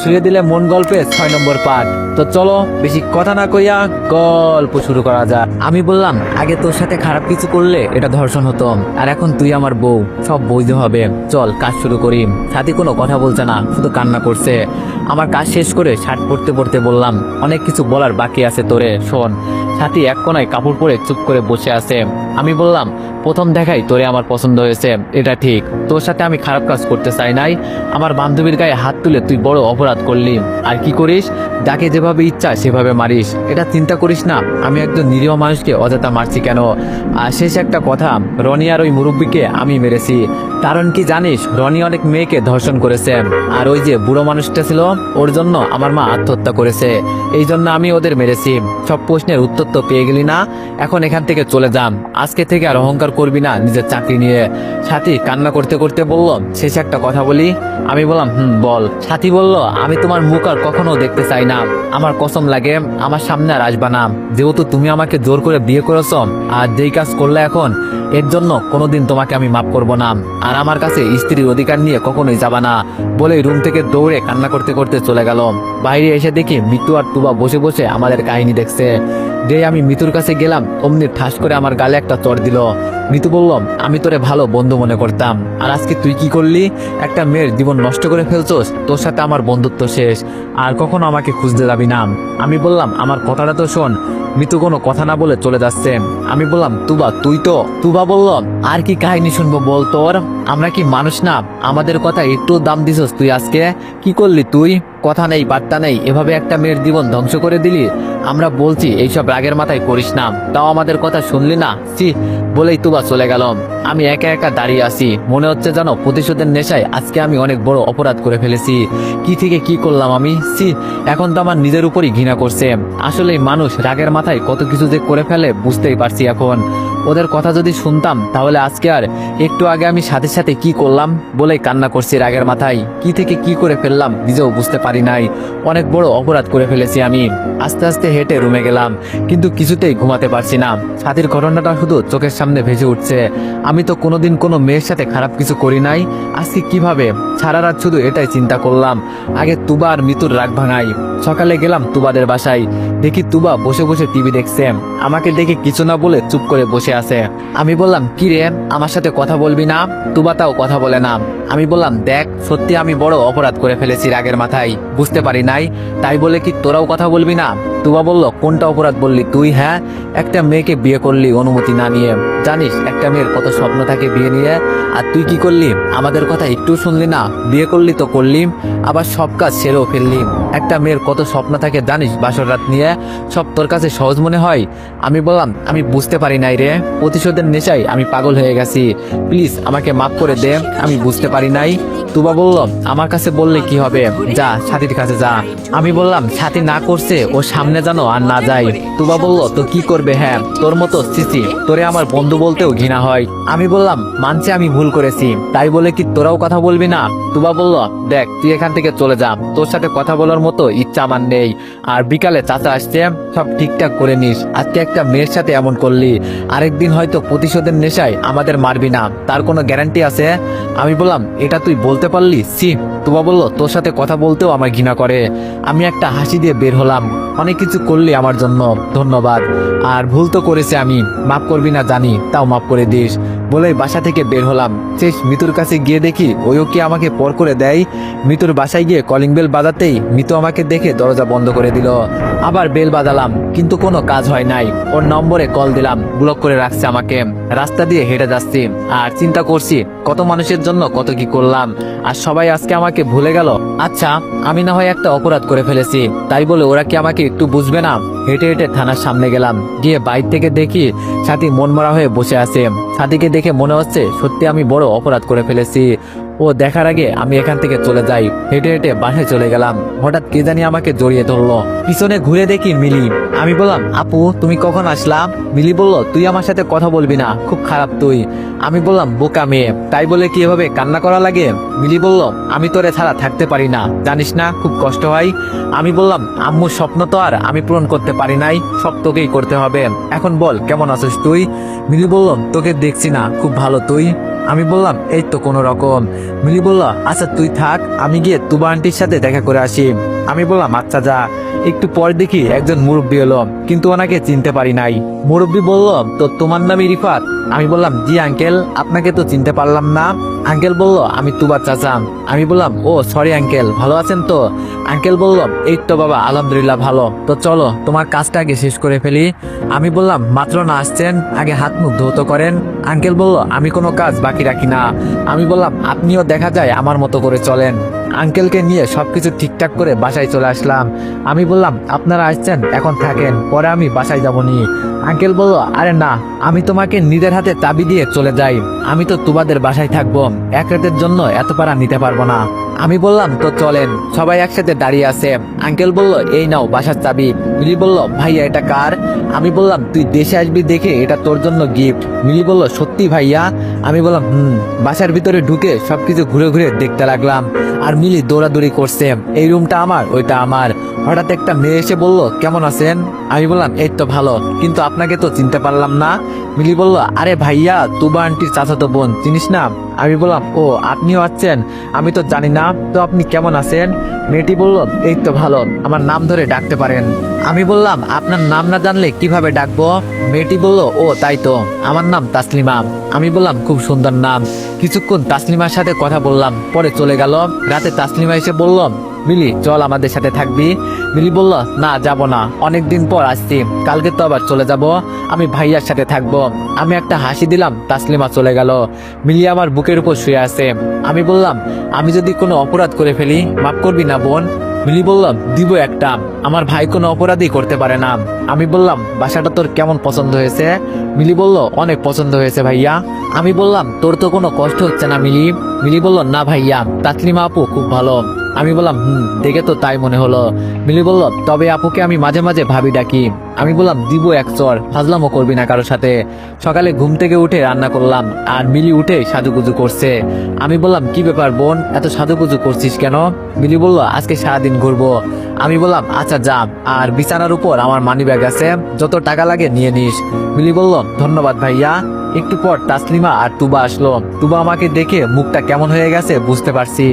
ছুঁয়ে দিলে মন গল্পে ছয় নম্বর পার্ট তো চলো, বেশি কথা না কইয়া গল্প শুরু করা যাক। আমি বললাম, আগে তোর সাথে খারাপ কিছু করলে এটা ধর্ষণ হতো। আর এখন তুই আমার বউ, সব বৈধ হবে। চল, কাজ শুরু করি। সাথী কোনো কথা বলছে না, শুধু কান্না করছে। আমার কাজ শেষ করে শার্ট পরতে পরতে বললাম, অনেক কিছু বলার বাকি আছে তোরে, শোন। সাথী এক কোনায় কাপড় পরে চুপ করে বসে আছে। আমি বললাম, প্রথম দেখাই তোরে আমার পছন্দ হয়েছে, এটা ঠিক। তোর সাথে আমি খারাপ কাজ করতে চাই নাই। আমার বান্ধবীর গায়ে হাত তুলে তুই বড় অপরাধ করলি। আর কি করিস? যাকে যেভাবে ইচ্ছা, সেভাবে মারিস। এটা চিন্তা করিস না, আমি একজন নিরীহ মানুষকে অযথা মারছি কেন? আর শেষ একটা কথা, রনি আর ওই মুরব্বীকে আমি মেরেছি। কারণ কি জানিস, রনি অনেক মেয়েকে ধর্ষণ করেছে। আর ওই যে বুড়ো মানুষটা ছিল, ওর জন্য আমার মা আত্মহত্যা করেছে। এই জন্য আমি ওদের মেরেছি। সব প্রশ্নের উত্তর তো পেয়ে গেলি না? এখন এখান থেকে চলে যাম আজকে থেকে আর অহংকার করবি না নিজের চাকরি নিয়ে। সাথী কান্না করতে করতে বলল, শেষে একটা কথা বলি? আমি বললাম, হুম, বল। সাথী বলল আমি তোমার মুখ আর কখনো দেখতে চাই না। আমার কসম লাগে, আমার সামনে আর আসবা না। যেহেতু তুমি আমাকে জোর করে বিয়ে করেছ, আর যেই কাজ করলে এখন, এর জন্য কোনোদিন তোমাকে আমি মাফ করব না। আর আমার কাছে স্ত্রীর অধিকার নিয়ে কখনোই যাবা না। বলে রুম থেকে দৌড়ে কান্না করতে করতে চলে গেল। বাইরে এসে দেখি মৃত্যু আর তুবা বসে বসে আমাদের কাহিনী দেখছে। যে আমি মিতুর কাছে গেলাম, অমনি ঠাস করে আমার গালে একটা চর দিল। মিতু বলল, আমি তোরে ভালো বন্ধু মনে করতাম। আর আজকে তুই কি করলি? একটা মেয়ের জীবন নষ্ট করে ফেলছোস, তোর সাথে আমার বন্ধুত্ব শেষ। আর কখনো আমাকে খুঁজতে যাবি না। আমি বললাম, আমার কথাটা তো শোন। মিতু কোনো কথা না বলে চলে যাচ্ছে। আমি বললাম, তুবা, তুই তো? তুবা বলল, আর কি কাহিনী শুনব বল তোর? আমরা কি মানুষ না? আমাদের কথা একটু দাম দিছস তুই আজকে? কি করলি তুই? কথা নেই, বার্তা নেই। এভাবে একটা মেয়ের জীবন ধ্বংস করে দিলি? আমরা বলছি, এইসব রাগের মাথায় করিস না। তাও আমাদের কথা শুনলি না? সি বলেই তুবা চলে গেলাম। আমি একা একা দাঁড়িয়ে আছি। মনে হচ্ছে জানো প্রতিশোধের নেশায় আজকে আমি অনেক বড় অপরাধ করে ফেলেছি। কি থেকে কি করলাম আমি? সি এখন তো আমার নিজের উপরই ঘৃণা করছে। আসলে মানুষ রাগের মাথায় কত কিছু যে করে ফেলে বুঝতেই পারছি এখন। ওদের কথা যদি শুনতাম, তাহলে আজকে আর একটু আগে আমি সাথে সাথে কি করলাম বলেই কান্না করছি রাগের মাথায়। কি থেকে কি করে ফেললাম নিজেও বুঝতে পারি নাই। অনেক বড় অপরাধ করে ফেলেছি আমি। আস্তে আস্তে হেঁটে রুমে গেলাম, কিন্তু কিছুতেই ঘুমাতে পারছি না। সাথীর ঘটনাটা শুধু চোখের সামনে ভেসে উঠছে। আমি তো কোনোদিন কোনো মেয়ের সাথে খারাপ কিছু করি নাই। আজকে কীভাবে? সারা রাত শুধু এটাই চিন্তা করলাম। আগে তুবা আর মিতুর রাগ ভাঙাই। সকালে গেলাম তুবাদের বাসায়। দেখি তুবা বসে বসে টিভি দেখছে। আমাকে দেখে কিছু না বলে চুপ করে বসে আছে। আমি বললাম, কি রে? আমার সাথে কথা বলবি না? তুবা তাও কথা বলে না। আমি বললাম, দেখ, সত্যি আমি বড় অপরাধ করে ফেলেছি রাগের মাথায়। বুঝতে পারি নাই, তাই বলে কি তোরাও কথা বলবি না? তুবা বলল, কোনটা অপরাধ বললি তুই হ্যাঁ? একটা মেয়েকে বিয়ে করলি, অনুমতি না নিয়ে। জানিস, একটা মেয়ের কত স্বপ্ন থাকে বিয়ে নিয়ে, আর তুই কি করলি? আমাদের কথা একটু শুনলি না? বিয়ে করলি তো করলি, আবার সব কাজ সেরেও ফেললি। একটা মেয়ের কত স্বপ্ন থাকে জানিস বাসর রাত নিয়ে? সব তোর কাছে সহজ মনে হয়? আমি বললাম, আমি বুঝতে পারি নাই রে। প্রতিশোধের নেশায় আমি পাগল হয়ে গেছি। প্লিজ আমাকে মাফ করে দে, আমি বুঝতে পারি নাই। তুবা বলল, আমার কাছে বললে কি হবে? যা, সাথীর কাছে যা। আমি বললাম, সাথী না করছে, ও সামনে জানো আর না যাই। তুবা বলল, তো কি করবে? হ্যাঁ তোর মতো সিসি তোরে আমার বন্ধু বলতেও ঘৃণা হয়। আমি বললাম, মানছে আমি ভুল করেছি। তাই বলে কি তোরাও কথা বলবি না? তুবা বলল, দেখ, তুই এখান থেকে চলে যা। তোর সাথে কথা বলার মতো ইচ্ছা আমার নেই। আর বিকালে চাচা আসছে, সব ঠিকঠাক করে নিস। আজকে একটা মেয়ের সাথে এমন করলি। আরেকদিন হয়তো প্রতিশোধের নেশায় আমাদের মারবি না। তার কোনো গ্যারান্টি আছে? আমি বললাম, এটা তুই বলতে পারলি? সি তুবা বলল, তোর সাথে কথা বলতেও আমার ঘৃণা করে। আমি একটা হাসি দিয়ে বের হলাম। অনেক কিছু করলি আমার জন্য ধন্যবাদ। আর ভুল তো করেছে আমি। মাফ করবি না, জানি। তাও মাফ করে দিস। বলেই বাসা থেকে বের হলাম। শেষ মিতুর কাছে গিয়ে দেখি ওইও কি আমাকে পর করে দেয়? মিতুর বাসায় গিয়ে কলিং বেল বাজাতেই মিতু আমাকে দেখে দরজা বন্ধ করে দিল। আবার বেল বাজালাম, কিন্তু কোনো কাজ হয় নাই। ওর নম্বরে কল দিলাম ব্লক করে রাখছে আমাকে। রাস্তা দিয়ে হেঁটে যাচ্ছি। আর চিন্তা করছি, কত মানুষের জন্য কত কি করলাম। আর সবাই আজকে আমাকে ভুলে গেল? আচ্ছা আমি না হয় একটা অপরাধ করে ফেলেছি। তাই বলে ওরা কি আমাকে একটু বুঝবে না? হেঁটে হেঁটে থানার সামনে গেলাম। গিয়ে বাইর থেকে দেখি সাথী মনমরা হয়ে বসে আছে। সাথীকে দেখে মনে হচ্ছে সত্যি আমি বড় অপরাধ করে ফেলেছি। ও দেখার আগে আমি এখান থেকে চলে যাই। হেঁটে হেঁটে বাসায় চলে গেলাম। হঠাৎ কে জানি আমাকে জড়িয়ে ধরলো। পিছনে ঘুরে দেখি মিলি। আমি বললাম, আপু, তুমি কখন আসলাম মিলি বলল, তুই আমার সাথে কথা বলবি না, খুব খারাপ তুই। আমি বললাম, বোকা মেয়ে, তাই বলে কি এভাবে কান্না করা লাগে? মিলি বলল, আমি তোরে ছাড়া থাকতে পারি না, জানিস না, খুব কষ্ট হয়। আমি বললাম আম্মুর স্বপ্ন তো আর আমি পূরণ করতে পারি নাই, সব তোকেই করতে হবে। এখন বল, কেমন আছিস তুই? মিলি বলল, তোকে দেখছি না, খুব ভালো তুই। আমি বললাম, এই তো কোনো রকম। মিলি বলল আচ্ছা তুই থাক, আমি গিয়ে তুবা আন্টির সাথে দেখা করে আসি। আমি বললাম আচ্ছা যা। একটু পর দেখি একজন মুরব্বী এলো, কিন্তু ওনাকে চিনতে পারি নাই। মুরব্বী বলল, তো তোমার নামই রিফাত? আমি বললাম, জি আঙ্কেল আপনাকে তো চিনতে পারলাম না। আঙ্কেল বলল, আমি তুবার চাচা। আমি বললাম, ও সরি আঙ্কেল, ভালো আছেন তো? আঙ্কেল বলল, এই তো বাবা, আলহামদুলিল্লাহ ভালো। তো চলো, তোমার কাজটা আগে শেষ করে ফেলি। আমি বললাম, মাত্র না আসছেন, আগে হাত মুখ ধৌত করেন। আঙ্কেল বলল, আমি কোনো কাজ বাকি রাখি না। আমি বললাম, আপনিও দেখা যায় আমার মতো করে চলেন। আঙ্কেলকে নিয়ে সবকিছু ঠিকঠাক করে বাসায় চলে আসলাম। আমি বললাম, আপনারা আসছেন, এখন থাকেন, পরে আমি বাসায় যাবনি। আঙ্কেল বলল, আরে না, আমি তোমাকে নিজের হাতে চাবি দিয়ে চলে যাই। আমি তো তোমাদের বাসায় থাকব, এক রাতের জন্য এত পারা নিতে পারব না। আমি বললাম, তো চলেন, সবাই একসাথে দাঁড়িয়ে আছে। আঙ্কেল বলল, এই নাও বাসার চাবি। মিলি বলল, ভাইয়া, এটা কার? আমি বললাম, তুই দেশে আসবি দেখে এটা তোর জন্য গিফট মিলি বলল, সত্যি ভাইয়া? আমি বললাম, হুম। বাসার ভিতরে ঢুকে সবকিছু ঘুরে ঘুরে দেখতে লাগলাম। আর মিলি দৌড়াদৌড়ি করছে। এই রুমটা আমার, ওইটা আমার। হঠাৎ একটা মেয়ে এসে বলল, কেমন আছেন? আমি বললাম, এই তো ভালো, কিন্তু আপনাকে তো চিনতে পারলাম না। মিলি বলল, আরে ভাইয়া, তুবা আন্টির চাচাতো বোন, চিনিস না? আমি বললাম, ও, আপনিও আছেন? আমি তো জানি না, তো আপনি কেমন আছেন? মেয়েটি বলল, এই তো ভালো, আমার নাম ধরে ডাকতে পারেন। আমি বললাম, আপনার নাম না জানলে কীভাবে ডাকবো? মেয়েটি বলল, ও, তাই তো, আমার নাম তাসলিমা। আমি বললাম, খুব সুন্দর নাম। কিছুক্ষণ তাসলিমার সাথে কথা বললাম, পরে চলে গেল। রাতে তাসলিমা এসে বলল মিলি, চল আমাদের সাথে থাকবি। মিলি বলল, না, যাব না। অনেক দিন পর আসছি। কালকে তো আবার চলে যাব। আমি ভাইয়ার সাথে থাকব। আমি একটা হাসি দিলাম, তাসলিমা চলে গেল। মিলি আমার বুকের উপর শুয়ে আছে। আমি বললাম, আমি যদি কোনো অপরাধ করে ফেলি, মাফ করবি না, বোন? মিলি বললাম দিব একটা। আমার ভাই কোনো অপরাধই করতে পারে না। আমি বললাম, বাসাটা তোর কেমন পছন্দ হয়েছে? মিলি বলল, অনেক পছন্দ হয়েছে ভাইয়া। আমি বললাম, তোর তো কোনো কষ্ট হচ্ছে না মিলি? মিলি বলল, না ভাইয়া। তাসলিমা আপু খুব ভালো। আমি বললাম, হুম, দেখে তো তাই মনে হলো। মিলি বলল, তবে আপুকে আমি মাঝে মাঝে ভাবি ডাকি। আমি বললাম, দিব এক চর ফাজলামও করবি না কারোর সাথে। সকালে ঘুম থেকে উঠে রান্না করলাম, আর মিলি উঠে সাজুগুজু করছে। আমি বললাম, কি ব্যাপার বোন, এত সাজুগুজু করছিস কেন? মিলি বলল, আজকে সারাদিন ঘুরবো। আমি বললাম আচ্ছা যা, আর বিছানার উপর আমার মানি ব্যাগ আছে, যত টাকা লাগে নিয়ে নিস। মিলি বলল, ধন্যবাদ ভাইয়া। একটু পর তাসলিমা আর তুবা আসলো। তুবা আমাকে দেখে মুখটা কেমন হয়ে গেছে বুঝতে পারছি।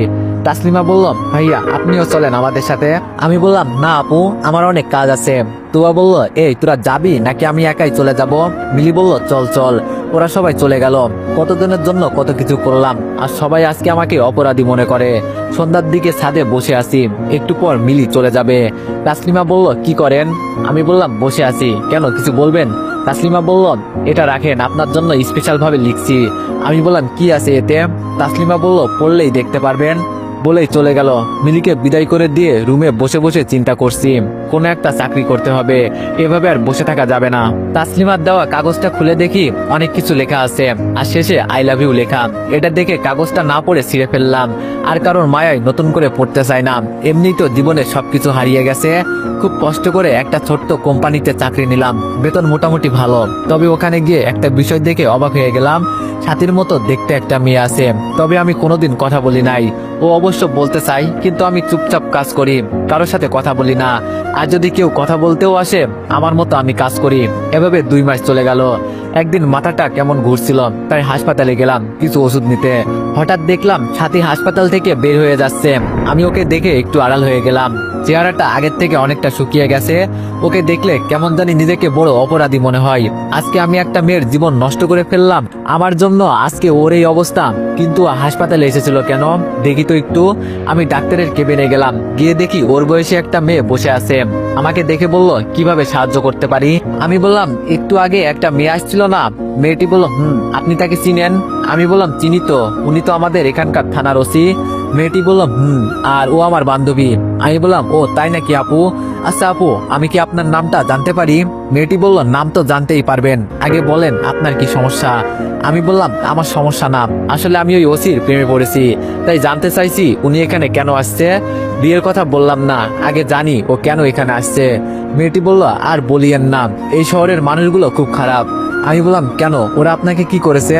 তাসলিমা বলল, ভাইয়া, আপনিও চলেন আমাদের সাথে। আমি বললাম, না আপু, আমার অনেক কাজ আছে। তুবা বলল, এই, তোরা যাবি নাকি আমি একাই চলে যাব? মিলি বলল, চল চল। ওরা সবাই চলে গেল। কতদিনের জন্য কত কিছু করলাম, আর সবাই আজকে আমাকে অপরাধী মনে করে। সন্ধ্যার দিকে ছাদে বসে আছি, একটু পর মিলি চলে যাবে। তাসলিমা বলল, কি করেন? আমি বললাম, বসে আছি। কেন, কিছু বলবেন? তাসলিমা বলল, এটা রাখেন, আপনার জন্য স্পেশাল ভাবে লিখছি। আমি বললাম, কি আছে এতে? তাসলিমা বলল, পড়লেই দেখতে পারবেন। বলেই চলে গেল। মিলিকে বিদায় করে দিয়ে রুমে বসে বসে চিন্তা করছি। কোনো একটা চাকরি করতে হবে। এভাবে আর বসে থাকা যাবে না। তাসলিমার দেওয়া কাগজটা খুলে দেখি অনেক কিছু লেখা আছে। আর শেষে আই লাভ ইউ লেখা। এটা দেখে কাগজটা না পড়ে ছিঁড়ে ফেললাম। আর কারোর মায়ায় নতুন করে পড়তে চাই না। এমনি তো জীবনে সবকিছু হারিয়ে গেছে। খুব কষ্ট করে একটা ছোট্ট কোম্পানিতে চাকরি নিলাম। বেতন মোটামুটি ভালো। তবে ওখানে গিয়ে একটা বিষয় দেখে অবাক হয়ে গেলাম। সাথীর মতো দেখতে একটা মেয়ে আছে। তবে আমি কোনোদিন কথা বলি নাই। ও অবশ্য বলতে চাই কিন্তু আমি চুপচাপ কাজ করি কারোর সাথে কথা বলি না। আর যদি কেউ কথা বলতেও আসে, আমার মতো আমি কাজ করি। এভাবে দুই মাস চলে গেল। একদিন মাথাটা কেমন ঘুরছিল, তাই হাসপাতালে গেলাম কিছু ওষুধ নিতে। হঠাৎ দেখলাম সাথী হাসপাতাল থেকে বের হয়ে যাচ্ছে। আমি ওকে দেখে একটু আড়াল হয়ে গেলাম। চেহারাটা আগের থেকে অনেকটা শুকিয়ে গেছে। ওকে দেখলে কেমন জানি নিজেকে বড় অপরাধী মনে হয়। আজকে আমি একটা মেয়ের জীবন নষ্ট করে ফেললাম। আমার জন্য আজকে ওর এই অবস্থা। কিন্তু হাসপাতালে এসেছিল কেন? দেখি তো একটু। আমি ডাক্তারের কেবিনে গেলাম। গিয়ে দেখি ওর বয়সে একটা মেয়ে বসে আছে। আমাকে দেখে বলল, কীভাবে সাহায্য করতে পারি? আমি বললাম, একটু আগে একটা মেয়ে আসছিল না? মেয়েটি বলল, হুম, আপনি তাকে চিনেন? আমি বললাম, চিনি তো, উনি তো আমাদের এখানকার থানার ওসি। মেয়েটি বলল, হুম, আর ও আমার বান্ধবী। আমি বললাম, ও, তাই নাকি আপু? আচ্ছা আপু, আমি কি আপনার নামটা জানতে পারি? মেয়েটি বলল, নাম তো জানতেই পারবেন। আগে বলেন, আপনার কি সমস্যা? আমি বললাম, আমার সমস্যা না। আসলে আমি ওই ওসির প্রেমে পড়েছি, তাই জানতে চাইছি, উনি এখানে কেন আসছে? বিয়ের কথা বললাম না। আগে জানি ও কেন এখানে আসছে। মেয়েটি বলল, আর বলিয়েন না। এই শহরের মানুষগুলো খুব খারাপ। আমি বললাম, কেন? ওরা আপনাকে কি করেছে?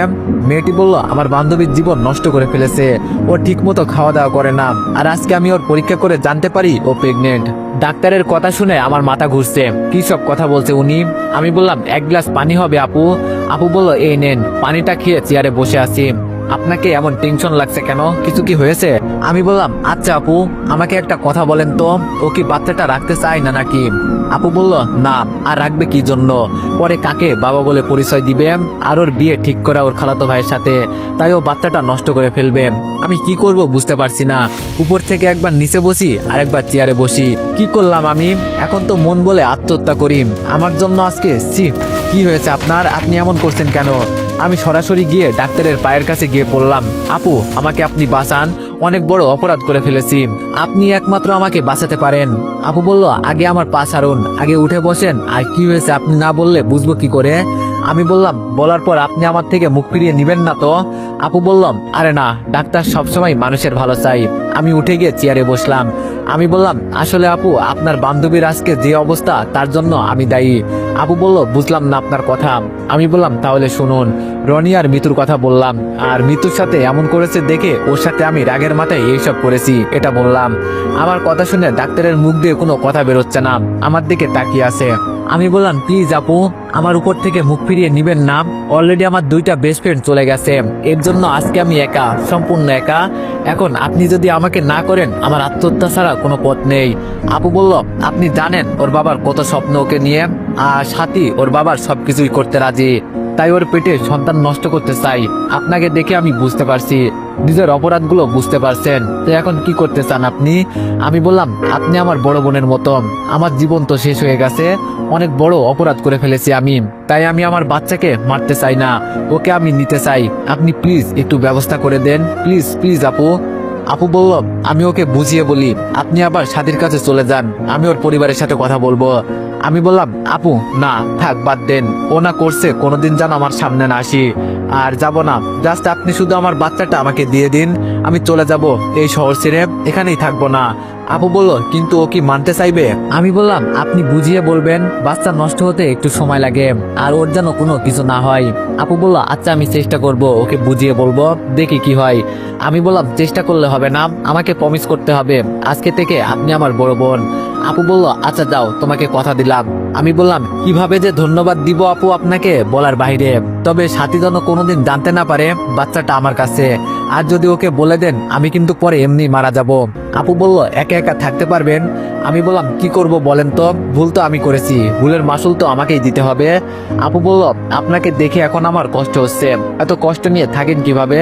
মেয়েটি বলল, আমার বান্ধবীর জীবন নষ্ট করে ফেলেছে। ও ঠিক মতো খাওয়া দাওয়া করে না। আর আজকে আমি ওর পরীক্ষা করে জানতে পারি ও প্রেগনেন্ট ডাক্তারের কথা শুনে আমার মাথা ঘুরছে। কি সব কথা বলছে উনি? আমি বললাম, এক গ্লাস পানি হবে, আপু। আপু বলল, এই নেন, পানিটা খেয়ে চেয়ারে বসে আছি। আপনাকে এমন টেনশন লাগছে কেন? কিছু কি হয়েছে? আমি বললাম আচ্ছা আপু, আমাকে একটা কথা বলেন তো, ও কি বাচ্চাটা রাখতে চায় না নাকি? আপু বলল, না, আর রাখবে কি জন্য? পরে কাকে বাবা বলে পরিচয় দিবে? আর ওর বিয়ে ঠিক করা ওর খালাতো ভাইয়ের সাথে, তাই ও বাচ্চাটা নষ্ট করে ফেলবে। আমি কি করব বুঝতে পারছি না। উপর থেকে একবার নিচে বসি, আর একবার চেয়ারে বসি। কি করলাম আমি? এখন তো মন বলে আত্মহত্যা করি। আমার জন্য আজকে সি কি হয়েছে আপনার? আপনি এমন করছেন কেন? আমি সরাসরি গিয়ে ডাক্তারের পায়ের কাছে গিয়ে পড়লাম। আপু, আমাকে আপনি বাঁচান। অনেক বড় অপরাধ করে ফেলেছি। আপনি একমাত্র আমাকে বাঁচাতে পারেন। আপু বলল, আগে আমার পা ছাড়ুন। আগে উঠে বসেন। আর কি হয়েছে আপনি না বললে বুঝব কি করে? আমি বললাম, বলার পর আপনি আমার থেকে মুখ ফিরিয়ে নিবেন না তো? আপু বললাম আরে না, ডাক্তার সবসময় মানুষের ভালো চাই। আমি উঠে গিয়ে চেয়ারে বসলাম। আমি বললাম, আসলে আপু, আপনার বান্ধবীর আজকে যে অবস্থা, তার জন্য আমি দায়ী। আপু বলল, বুঝলাম না আপনার কথা। আমি বললাম, তাহলে শুনুন, রনি আর মিতুর কথা বললাম, আর মিতুর সাথে এমন করেছে দেখে ওর সাথে আমি রাগের মাথায় এইসব করেছি, এটা বললাম। আমার কথা শুনে ডাক্তারের মুখ দিয়ে কোনো কথা বেরোচ্ছে না, আমার দিকে তাকিয়ে আছে। আমি বললাম, প্লিজ আপু, আমার উপর থেকে মুখ ফিরিয়ে নিবেন না অলরেডি আমার দুইটা বেস্ট ফ্রেন্ড চলে গেছে, এর জন্য আজকে আমি একা, সম্পূর্ণ একা। এখন আপনি যদি আমাকে না করেন, আমার আত্মহত্যা ছাড়া কোনো পথ নেই। আপু বলল, আপনি জানেন ওর বাবার কত স্বপ্ন ওকে নিয়ে? আর সাথী ওর বাবার সবকিছুই করতে রাজি। তাই ওর পেটে সন্তান নষ্ট করতে চাই। আপনাকে দেখে আমি বুঝতে পারছি। নিজের অপরাধগুলো বুঝতে পারছেন। তো এখন কি করতে চান আপনি? আমি বললাম, আপনি আমার বড় বোনের মতো আমার জীবন তো শেষ হয়ে গেছে। অনেক বড় অপরাধ করে ফেলেছি আমি। তাই আমি আমার বাচ্চাকে মারতে চাই না। ওকে আমি নিতে চাই। আপনি প্লিজ একটু ব্যবস্থা করে দেন। প্লিজ প্লিজ আপু। আপু বলল, আমি ওকে বুঝিয়ে বলি। আপনি আবার সাথীর কাছে চলে যান। আমি ওর পরিবারের সাথে কথা বলব। আমি বললাম, আপু, না, থাক, বাদ দেন। ও না করছে, কোনোদিন যেন আমার সামনে না আসি। আর যাব না, জাস্ট আপনি শুধু আমার বাচ্চাটা আমাকে দিয়ে দিন, আমি চলে যাব এই শহর ছেড়ে, এখানেই থাকব না। আপু বলল, কিন্তু ও কি মানতে চাইবে? আমি বললাম, আপনি বুঝিয়ে বলবেন, বাচ্চা নষ্ট হতে একটু সময় লাগে, আর ওর যেন কোনো কিছু না হয়। আপু বলল আচ্ছা আমি চেষ্টা করব, ওকে বুঝিয়ে বলব, দেখি কি হয়। আমি বললাম, চেষ্টা করলে হবে না, আমাকে প্রমিস করতে হবে। আজকে থেকে আপনি আমার বড় বোন। আপু বলল আচ্ছা যাও, তোমাকে কথা দিলাম। আমি বললাম, কীভাবে যে ধন্যবাদ দিব আপু আপনাকে, বলার বাইরে তবে সাথী যেন কোনোদিন জানতে না পারে বাচ্চাটা আমার কাছে। আর যদি ওকে বলে দেন, আমি কিন্তু পরে এমনি মারা যাব। আপু বলল, একা একা থাকতে পারবেন? আমি বললাম, কি করব বলেন তো? ভুল তো আমি করেছি, ভুলের মাসুল তো আমাকেই দিতে হবে। আপু বলল, আপনাকে দেখে এখন আমার কষ্ট হচ্ছে, এত কষ্ট নিয়ে থাকেন কীভাবে?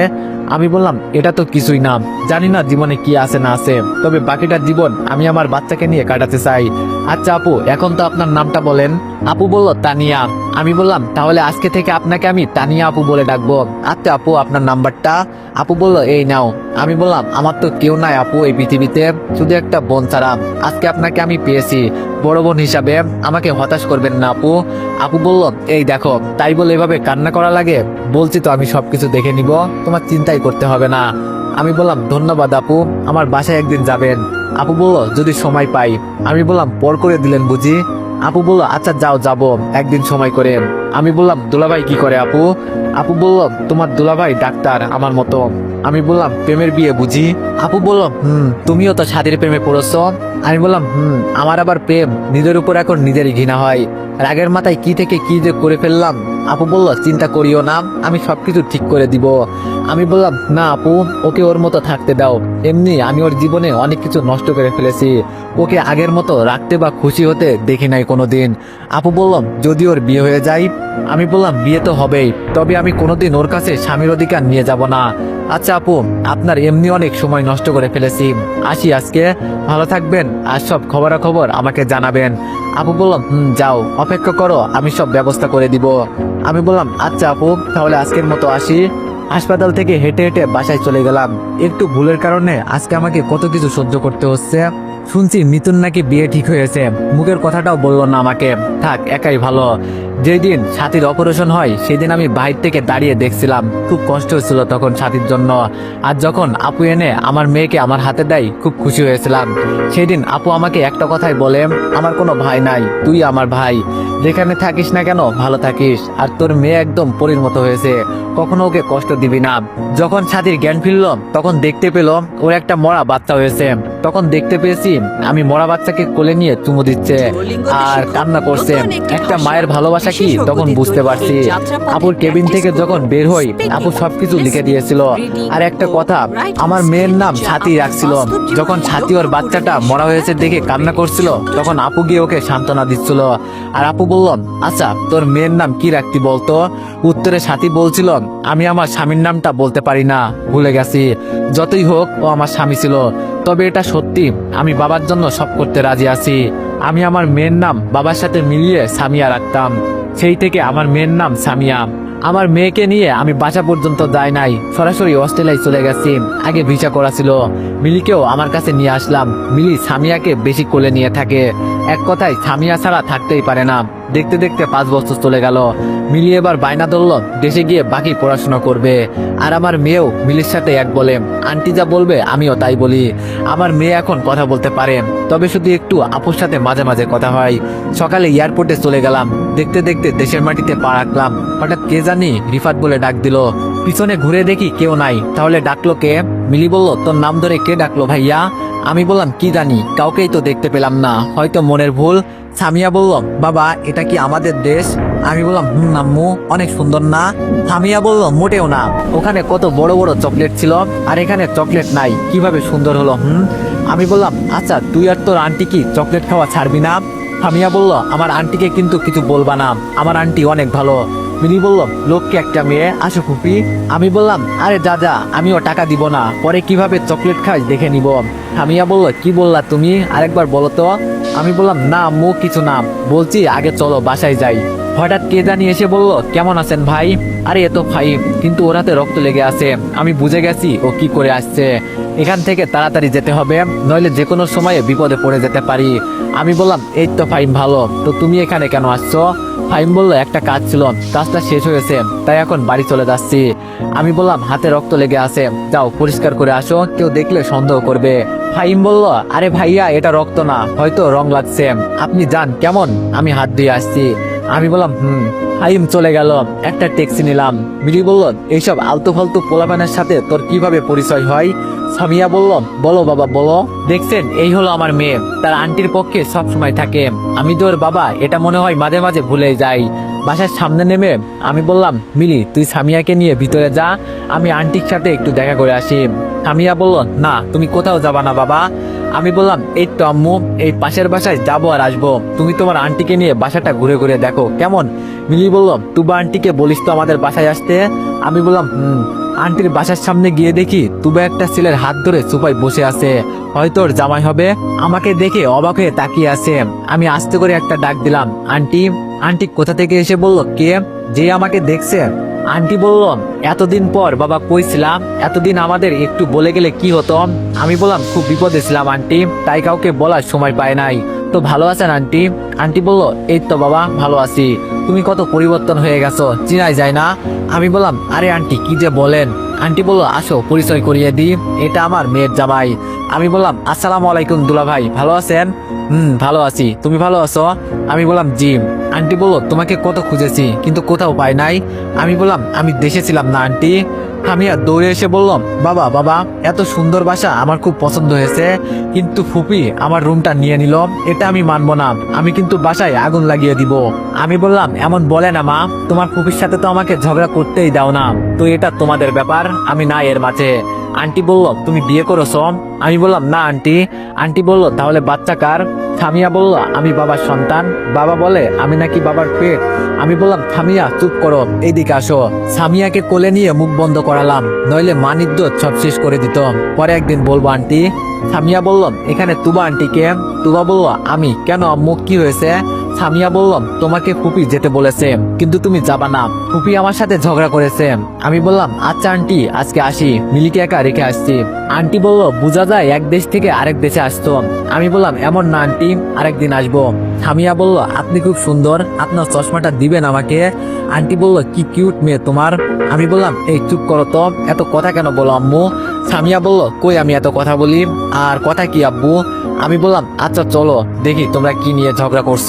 আমি বললাম, এটা তো কিছুই না, জানি না জীবনে কি আছে না আছে, তবে বাকিটা জীবন আমি আমার বাচ্চাকে নিয়ে কাটাতে চাই। আচ্ছা আপু, এখন তো আপনার নামটা বলেন। আপু বলল, তানিয়া। আমি বললাম, তাহলে আজকে থেকে আপনাকে আমি তানিয়া আপু বলে ডাকবো। আচ্ছা আপু, আপনার নাম্বারটা? আপু বলল, এই নাও। আমি বললাম, আমার তো কেউ নাই আপু এই পৃথিবীতে, শুধু একটা বোন ছাড়া। আজকে আপনাকে আমি পেয়েছি। বড় বোন হিসাবে আমাকে হতাশ করবেন না আপু। আপু বলল, এই দেখো, তাই বলে এভাবে কান্না করা লাগে? বলছি তো আমি সবকিছু দেখে নিব, তোমার চিন্তাই করতে হবে না। আমি বললাম, ধন্যবাদ আপু, আমার বাসায় একদিন যাবেন। আপু বলল, যদি সময় পাই। আমি বললাম, পর করে দিলেন বুঝি? আপু বলল আচ্ছা যাও, যাব, একদিন সময় করে। আমি বললাম, দুলাভাই কি করে আপু? আপু বলল, তোমার দুলাভাই ডাক্তার আমার মতো। আমি বললাম, প্রেমের বিয়ে, বুঝি? আপু বলল, হুম, তুমিও তো স্বাধীর প্রেমে পড়েছ? আমি বললাম, হুম, আমার আবার প্রেম, নিজের উপর এখন নিজেরই ঘৃণা হয়। রাগের মাথায় কি থেকে কি যে করে ফেললাম? আপু বলল, চিন্তা করিও না, আমি সবকিছু ঠিক করে দিব। আমি বললাম, না আপু, ওকে ওর মতো থাকতে দাও। এমনি আমি ওর জীবনে অনেক কিছু নষ্ট করে ফেলেছি। ওকে আগের মতো রাখতে বা খুশি হতে দেখি নাই কোনোদিন। আপু বললাম যদি ওর বিয়ে হয়ে যায় আমি বললাম, বিয়ে তো হবেই, তবে আমি কোনোদিন ওর কাছে স্বামীর অধিকার নিয়ে যাব না। আচ্ছা আপু, আপনার এমনি অনেক সময় নষ্ট করে ফেলেছি। আসি আজকে, ভালো থাকবেন আর সব খবরাখবর আমাকে জানাবেন। আপু বললাম, হুম, যাও, অপেক্ষা করো, আমি সব ব্যবস্থা করে দিব। আমি বললাম আচ্ছা আপু, তাহলে আজকের মতো আসি। হাসপাতাল থেকে হেঁটে হেঁটে বাসায় চলে গেলাম। একটু ভুলের কারণে আজকে আমাকে কত কিছু সহ্য করতে হচ্ছে। শুনছি মিতুন নাকি বিয়ে ঠিক হয়েছে। মুখের কথাটাও বলল না আমাকে। থাক, একাই ভালো। যেদিন সাথীর অপারেশন হয় সেদিন আমি বাইর থেকে দাঁড়িয়ে দেখছিলাম। খুব কষ্ট হচ্ছিল তখন সাথীর জন্য। আর যখন আপু এনে আমার মেয়েকে আমার হাতে দেয় খুব খুশি হয়েছিলাম। সেদিন আপু আমাকে একটা কথাই বলে আমার কোনো ভাই নাই তুই আমার ভাই। যেখানে থাকিস না কেন ভালো থাকিস। আর তোর মেয়ে একদম পরীর মতো হয়েছে। কখনো ওকে কষ্ট দিবি না। যখন সাথীর জ্ঞান ফিরল তখন দেখতে পেল ওর একটা মরা বাচ্চা হয়েছে। তখন দেখতে পেয়েছি আমি মরা বাচ্চাকে কোলে নিয়ে চুমু দিচ্ছে আর কান্না করছে। একটা মায়ের ভালোবাসা কি তখন বুঝতে পারছি আপুর কেবিন থেকে যখন বের হই আপু সবকিছু লিখে দিয়েছিল। আর একটা কথা আমার মেয়ের নাম ছাতি রাখছিল। যখন ছাতি ওর বাচ্চাটা মরা হয়েছে দেখে কান্না করছিল তখন আপু গিয়ে ওকে সান্ত্বনা দিচ্ছিল। আর আপু বলল আচ্ছা তোর মেয়ের নাম কি রাখতি বলতো? উত্তরে সাথী বলছিল আমি আমার স্বামীর নামটা বলতে পারি না ভুলে গেছি। যতই হোক ও আমার স্বামী ছিল। তবে এটা সত্যি আমি বাবার জন্য সব করতে রাজি আছি। আমি আমার মেয়ের নাম বাবার সাথে মিলিয়ে সামিয়া রাখতাম। সেই থেকে আমার মেয়ের নাম সামিয়া। আমার মেয়েকে নিয়ে আমি বাসা পর্যন্ত যাই নাই। সরাসরি অস্ট্রেলিয়ায় চলে গেছি। আগে ভিসা করা ছিল। মিলিকেও আমার কাছে নিয়ে আসলাম। মিলি সামিয়াকে বেশি কোলে নিয়ে থাকে। এক কথায় সামিয়া ছাড়া থাকতেই পারে না। দেখতে দেখতে পাঁচ বছর চলে গেল। মিলি এবার বায়না ধরল, দেশে গিয়ে বাকি পড়াশোনা করবে। আর আমার মেয়েও মিলির সাথে এক বলে, আন্টি যা বলবে আমিও তাই বলি। আমার মেয়ে এখন কথা বলতে পারে। তবে শুধু একটু আপুর সাথে মাঝে মাঝে কথা হয়। সকালে এয়ারপোর্টে চলে গেলাম। দেখতে দেখতে দেশের মাটিতে পা রাখলাম। হঠাৎ কে জানি রিফাত বলে ডাক দিল পিছনে ঘুরে দেখি কেউ নাই। তাহলে ডাকলো কে? মিলি বলল, তোর নাম ধরে কে ডাকলো ভাইয়া? আমি বললাম, কি জানি, কাউকেই তো দেখতে পেলাম না। হয়তো মনের ভুল। সামিয়া বলল, বাবা, এটা কি আমাদের দেশ? আমি বললাম, হুম আম্মু অনেক সুন্দর না? সামিয়া বলল, মোটেও না। ওখানে কত বড় বড় চকলেট ছিল, আর এখানে চকলেট নাই। কীভাবে সুন্দর হলো, হুম? আমি বললাম আচ্ছা তুই আর তোর আন্টি কি চকলেট খাওয়া ছাড়বি না? সামিয়া বলল, আমার আন্টিকে কিন্তু কিছু বলবা না। আমার আন্টি অনেক ভালো। মিনি বলল, লোককে একটা মেয়ে? আসো ফুপি। আমি বললাম, আরে যা আমিও টাকা দিব না। পরে কীভাবে চকলেট খাস দেখে নিব। হামিয়া বলল, কি বললা তুমি? আরেকবার বলো তো। আমি বললাম, না আম্মু, কিছু না। বলছি, আগে চলো, বাসায় যাই। হঠাৎ কে জানি এসে বলল, কেমন আছেন ভাই? আরে এত ভাই কিন্তু ওরাতে রক্ত লেগে আছে। আমি বুঝে গেছি, ও কি করে আসছে। এখান থেকে তাড়াতাড়ি যেতে হবে, নইলে যে কোনো সময়ে বিপদে পড়ে যেতে পারি। আমি বললাম, এই তো ফাইম ভালো। তো তুমি এখানে কেন আসছো? ফাইম বলল, একটা কাজ ছিল, কাজটা শেষ হয়েছে, তাই এখন বাড়ি চলে যাচ্ছি। আমি বললাম, হাতে রক্ত লেগে আছে, যাও পরিষ্কার করে আসো, কেউ দেখলে সন্দেহ করবে। ফাইম বলল, আরে ভাইয়া, এটা রক্ত না, হয়তো রং লাগছে। আপনি যান, কেমন? আমি হাত দিয়ে আসছি। আমি বললাম, হুম। হাইম চলে গেল। একটা ট্যাক্সি নিলাম। মিরি বলল, এইসব আলতু ফালতু পোলাপানের সাথে তোর কীভাবে পরিচয় হয়? সামিয়া বলল, বলো বাবা, বলো। দেখছেন, এই হলো আমার মেয়ে। তার আন্টির পক্ষে সব সময় থাকে। আমি তোর বাবা, এটা মনে হয় মাঝে মাঝে ভুলে যাই। বাসার সামনে নেমে আমি বললাম, মিলি, তুই সামিয়াকে নিয়ে ভিতরে যা। আমি আন্টির সাথে একটু দেখা করে আসি। সামিয়া বলল, না, তুমি কোথাও যাবা না বাবা। আমি বললাম, এই তো আম্মু, এই পাশের বাসায় যাব আর আসব। তুমি তোমার আন্টিকে নিয়ে বাসাটা ঘুরে ঘুরে দেখো, কেমন? মিলি বলল, তুবা আন্টিকে বলিস তো আমাদের বাসায় আসতে? আমি বললাম, হুম, আন্টির বাসার সামনে গিয়ে দেখি তুবা একটা ছেলের হাত ধরে সুপাই বসে আছে। হয়তো জামাই হবে। আমাকে দেখে অবাক হয়ে তাকিয়ে আছে। আমি আস্তে করে একটা ডাক দিলাম, আন্টি আন্টি কোথা থেকে এসে বলল, কে? যে আমাকে দেখছে, আন্টি বললাম, এতদিন পর বাবা কইছিলাম, এতদিন আমাদের একটু বলে গেলে কি হতো? আমি বললাম, খুব বিপদে ছিলাম, আন্টি, তাই কাউকে বলার সময় পায় নাই। তো ভালো আছেন, আন্টি? আন্টি বলল, এই তো বাবা, ভালো আছি। তুমি কত পরিবর্তন হয়ে গেছো, চিনাই যায় না? আমি বললাম, আরে আন্টি, কি যে বলেন? আন্টি বলল, আসো, পরিচয় করিয়ে দিই এটা আমার মেয়ের জামাই। আমি বললাম, আসসালামু আলাইকুম দুলা ভাই, ভালো আছেন? হুম, ভালো আছি। তুমি ভালো আছো? আমি বললাম, জি। আন্টি বলল, তোমাকে কত খুঁজেছি, কিন্তু কোথাও পাই নাই। আমি বললাম, আমি দেশে ছিলাম না, আন্টি। আমি আর দৌড়ে এসে বললাম, বাবা বাবা, এত সুন্দর বাসা আমার খুব পছন্দ হয়েছে। কিন্তু ফুপি আমার রুমটা নিয়ে নিল, এটা আমি মানব না। আমি কিন্তু বাসায় আগুন লাগিয়ে দিব। আমি বললাম, এমন বলে না মা, তোমার ফুপির সাথে তো আমাকে ঝগড়া করতেই দাও না। তো এটা তোমাদের ব্যাপার, আমি না এর মাঝে। আন্টি বলল, তুমি বিয়ে করেছ? আমি বললাম, না আন্টি। আন্টি বলল, তাহলে বাচ্চা কার? থামিয়া বলল, আমি বাবার সন্তান। বাবা বলে, আমি নাকি বাবার পেট। আমি বললাম, থামিয়া, চুপ করো, এইদিকে আসো। সামিয়াকে কোলে নিয়ে মুখ বন্ধ করালাম, নইলে মানিদ্য সব শেষ করে দিত। পরে একদিন বলব, আন্টি, সামিয়া বললাম এখানে তুবা আন্টিকে তুবা বলল, আমি। কেন মুখ কি হয়েছে? সামিয়া বললাম, তোমাকে ফুপি যেতে বলেছে, কিন্তু তুমি যাবা না। ফুপি আমার সাথে ঝগড়া করেছে। আমি বললাম আচ্ছা আন্টি, আজকে আসি। মিলিকে একা রেখে আসছি। আন্টি বলল, বোঝা যায় এক দেশ থেকে আরেক দেশে আসতো। আমি বললাম, এমন না, আন্টি আরেকদিন আসব। সামিয়া বলল, আপনি খুব সুন্দর, আপনার চশমাটা দিবেন আমাকে। আন্টি বলল, কি কিউট মেয়ে তোমার। আমি বললাম, এই চুপ করো তো, এত কথা কেন বলো আম্মু? সামিয়া বলল, কই আমি এত কথা বলি? আর কথা কি, আব্বু? আমি বললাম আচ্ছা চলো, দেখি তোমরা কি নিয়ে ঝগড়া করছ?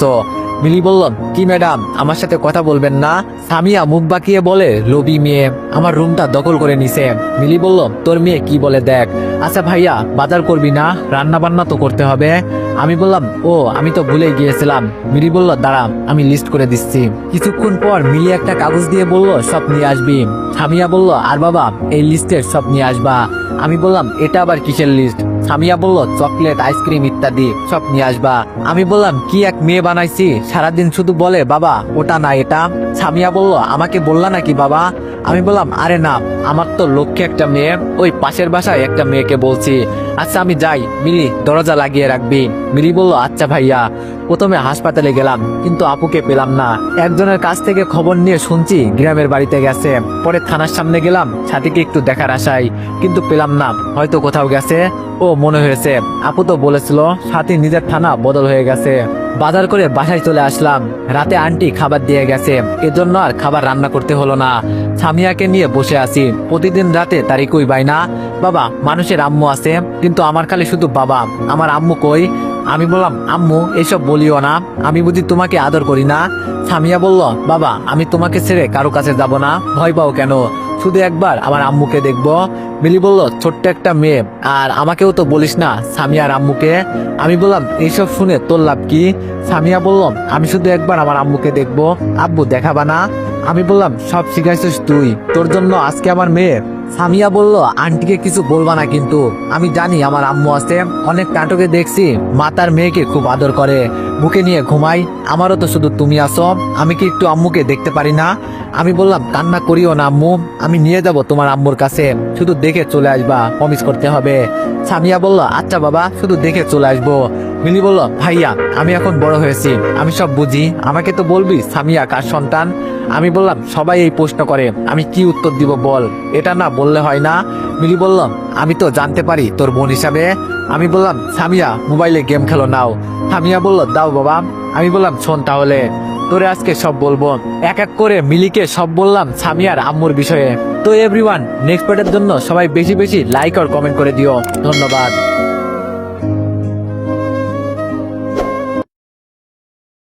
মিলি বলল, কি ম্যাডাম, আমার সাথে কথা বলবেন না? সামিয়া মুখ বাঁকিয়ে বলে লবি মেয়ে, আমার রুমটা দখল করে নিছে। মিলি বলল, তোর মেয়ে কি বলে দেখ? আচ্ছা ভাইয়া, বাজার করবি না? রান্না বান্না তো করতে হবে। আমি বললাম, ও, আমি তো ভুলে গিয়েছিলাম। মিলি বলল, দাঁড়া, আমি লিস্ট করে দিচ্ছি। কিছুক্ষণ পর মিলি একটা কাগজ দিয়ে বলল, সব নিয়ে আসবি। সামিয়া বলল, আর বাবা, এই লিস্টের সব নিয়ে আসবা। আমি বললাম, এটা আবার কিসের লিস্ট সামিয়া বলল, চকলেট, আইসক্রিম ইত্যাদি, সব নিয়ে আসবা। আমি বললাম, কি এক মেয়ে বানাইছি? সারাদিন শুধু বলে, বাবা, ওটা না, এটা সামিয়া বলল, আমাকে বললা নাকি বাবা? আমি বললাম, আরে না, আমার তো লক্ষ্যে একটা মেয়ে, ওই পাশের বাসায় একটা মেয়েকে বলছি। আচ্ছা আমি যাই, মিলি, দরজা লাগিয়ে রাখবি। মিলি বলল আচ্ছা ভাইয়া। প্রথমে হাসপাতালে গেলাম, কিন্তু আপুকে পেলাম না। একজনের কাছ থেকে খবর নিয়ে শুনছি, গ্রামের বাড়িতে গেছে। পরে থানার সামনে গেলাম সাথীকে একটু দেখার আশায়, কিন্তু পেলাম না, হয়তো কোথাও গেছে। ও, মনে হয়েছে। আপু তো বলেছিল সাথী নিজের থানা বদল হয়ে গেছে। বাজার করে বাসায় চলে আসলাম। রাতে আন্টি খাবার দিয়ে গেছে। এজন্য আর খাবার রান্না করতে হলো না। সামিয়াকে নিয়ে বসে আছি। প্রতিদিন রাতে তারই কই বাই না? বাবা, মানুষের আম্মু আছে, কিন্তু আমার খালি শুধু বাবা। আমার আম্মু কই? আমি বললাম, আম্মু, এসব বলিও না। আমি বুঝি তোমাকে আদর করি না? সামিয়া বলল, বাবা, আমি তোমাকে ছেড়ে কারও কাছে যাব না। ভয় পাও কেন? শুধু একবার আমার আম্মুকে দেখব। মিলি বলল, ছোট্ট একটা মেয়ে। আর আমাকেও তো বলিস না সামিয়ার আম্মুকে? আমি বললাম, এইসব শুনে তোর লাভ কি? সামিয়া বললাম আমি শুধু একবার আমার আম্মুকে দেখব। আব্বু দেখাবা না? আমি বললাম, সব শিখাইছিস তুই। তোর জন্য আজকে আমার মেয়ে সামিয়া বলল, আন্টিকে কিছু বলবা না কিন্তু। আমি জানি আমার আম্মু আছে, অনেক নাটকে দেখছি। মা তার মেয়েকে খুব আদর করে। বুকে নিয়ে ঘুমাই, আমারও তো শুধু তুমি আসো আমি কি একটু আম্মুকে দেখতে পারি না? আমি বললাম, কান্না করিও না আম্মু। আমি নিয়ে যাব তোমার আম্মুর কাছে। শুধু দেখে চলে আসবা প্রমিস করতে হবে। সামিয়া বলল আচ্ছা বাবা, শুধু দেখে চলে আসব। মিলি বলল, ভাইয়া, আমি এখন বড় হয়েছি। আমি সব বুঝি। আমাকে তো বলবি, সামিয়া কার সন্তান? আমি বললাম, সবাই এই প্রশ্ন করে, আমি কি উত্তর দিব বল? এটা না বললে হয় না। মিলি বললাম, আমি তো জানতে পারি তোর বোন হিসাবে। আমি বললাম, সামিয়া, মোবাইলে গেম খেলো নাও। সামিয়া বলল, দাও বাবা। আমি বললাম, শোন তাহলে, তোরে আজকে সব বলব। এক এক করে মিলিকে সব বললাম সামিয়ার আম্মুর বিষয়ে। তো এভরিওয়ান নেক্সট পার্টের জন্য সবাই বেশি বেশি লাইক আর কমেন্ট করে দিও। ধন্যবাদ।